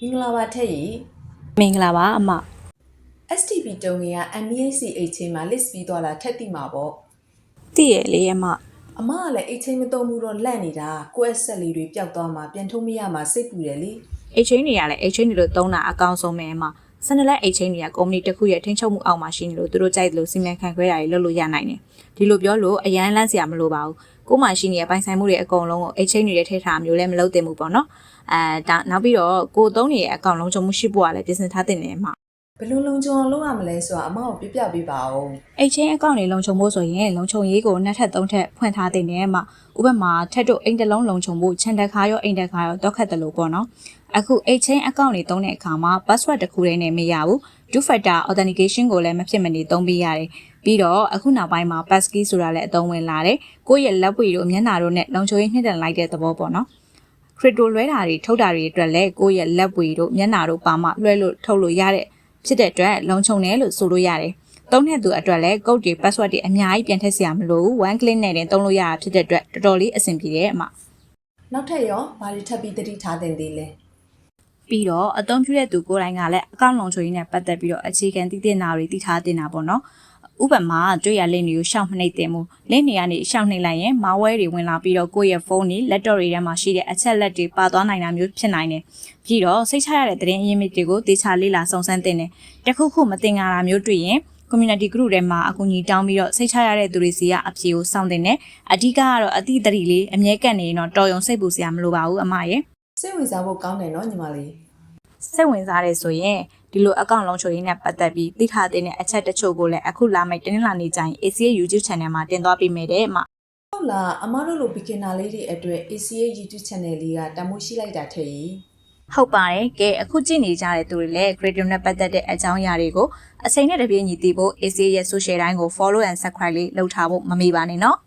မင်္ဂလာပါထက်ရီမင်္ဂလာပါအမ STP တုံငယ်က MEACH ချင်းမှာ list ပြီးသွားတာထက်တိမှာပေါ့သိရလေအမအမကလည်းအိတ်ချင်းမတုံမှုတော့လန့်နေတာကိုယ့်အဆက်လေးတွေပျောက်သွားမှပြန်ထုတ်မရမှစိတ်ပူတယ်လေအိတ်ချင်းတွေကလည်းအိတ်ချင်းတွေလို့သုံးတာအကောင်းဆုံးပဲအမ ဆန်နလက်အိတ်ချင်းတွေကကုမ္ပဏီတစ်ခုရဲ့ထိန်းချုပ်မှုအောက်မှာရှိနေလို့သူတို့ကြိုက်တယ်လို့စီမံခန့်ခွဲတာတွေလုပ်လို့ရနိုင်တယ်ဒီလိုပြောလို့အရန်လန့်စရာမလိုပါဘူးကို့မှာရှိနေတဲ့ပိုင်ဆိုင်မှုတွေအကုန်လုံးကိုအိတ်ချင်းတွေထည့်ထားမျိုးလည်းမလုပ်သင့်ဘူးပေါ့နော်အဲဒါနောက်ပြီးတော့ကိုသုံးနေတဲ့အကောင့်လုံးချုံမှုရှိဖို့ကလည်းပြင်ဆင်ထားတင်တယ်အမ ဘယ်လိုလုံခြုံအောင်လုပ်ရမလဲဆိုတာအမကိုပြပြပေးပါဦးအိတ်ချင်းအကောင့်တွေလုံခြုံဖို့ဆိုရင်လုံခြုံရေးကိုနှစ်ထပ်သုံးထပ်ဖွင့်ထားတင်တယ်အမဥပမာထက်တို့အိမ်တစ်လုံးလုံခြုံဖို့ခြံတက်ခါရောအိမ်တက်ခါရောတောက်ခတ်တယ်လို့ပေါ့နော်အခု exchange account တွေသုံးတဲ့အခါမှာ password တစ်ခုတည်းနဲ့မရဘူး two factor authentication ကိုလည်းမဖြစ်မနေသုံးပေးရတယ်ပြီးတော့အခုနောက်ပိုင်းမှာ passkey ဆိုတာလည်းအသုံးဝင်လာတယ်ကိုယ့်ရဲ့လက်ပွေတို့မျက်နှာတို့နဲ့လုံခြုံရေးနှိမ့်တယ်လိုက်တဲ့သဘောပေါ့နော် crypto လွှဲတာတွေထုတ်တာတွေအတွက်လည်းကိုယ့်ရဲ့လက်ပွေတို့မျက်နှာတို့ပါမှလွှဲလို့ထုတ်လို့ရတဲ့ ဖြစ်တဲ့အတွက်လုံခြုံတယ်လို့ဆိုလို့ရတယ်သုံးတဲ့သူအတွက်လည်း code တွေ password တွေအများကြီးပြန်ထည့်စရာမလိုဘူး one click နဲ့တင်သုံးလို့ရတာဖြစ်တဲ့အတွက်တော်တော်လေးအဆင်ပြေတယ်အမနောက်ထပ်ရောဘာတွေထပ်ပြီးတတိထားတင်သေးလဲပြီးတော့အသုံးပြုတဲ့သူကိုယ်တိုင်ကလည်းအကောင့်လုံခြုံရေးနဲ့ပတ်သက်ပြီးတော့အခြေခံသိတဲ့နာတွေသိထားတင်တာပေါ့နော် ဥပမာတွေ့ရလင့်တွေကိုရှောက်မနှိပ်တင်မှုလင့်နေရနေရှောက်နှိပ်လိုက်ရင်မာဝဲတွေဝင်လာပြီးတော့ကိုယ့်ရဲ့ဖုန်းတွေ laptop တွေထဲမှာရှိတဲ့အချက်လက်တွေပါသွားနိုင်တာမျိုးဖြစ်နိုင်တယ်ပြီးတော့စိတ်ချရတဲ့သတင်းအရင်းမြစ်တွေကိုတေချာလေ့လာစုံစမ်းတင်တယ်တခုခုမတင်ကြတာမျိုးတွေ့ရင် community group ထဲမှာအကူအညီတောင်းပြီးတော့စိတ်ချရတဲ့သူတွေစီကအဖြေကိုစောင့်တင်တယ်အဓိကကတော့အတိအတရီလေးအမြဲကန့်နေရင်တော့တော်ရုံစိတ်ပူစရာမလိုပါဘူးအမရဲ့စိတ်ဝင်စားဖို့ကောင်းတယ်နော်ညီမလေး စိတ်ဝင်စားတယ်ဆိုရင်ဒီလိုအကောင့်လုံးချိုရင်းနဲ့ပတ်သက်ပြီးသိထားတဲ့အချက်တချို့ကိုလည်းအခုလာမယ့်တင်းလာနေကြရင် ACA YouTube channel မှာတင်သွားပေးမယ်တဲ့မဟုတ်လားအမတို့လို beginner လေးတွေအတွက် ACA YouTube channel လေးကတမိုးရှိလိုက်တာထက်ရီဟုတ်ပါတယ်ကဲအခုကြည့်နေကြတဲ့သူတွေလည်း Creative နဲ့ပတ်သက်တဲ့အကြောင်းအရာတွေကိုအစိမ့်နဲ့တပြေးညီသိဖို့ ACA ရဲ့ social တိုင်းကို follow and subscribe လေးလုပ်ထားဖို့မမေ့ပါနဲ့နော်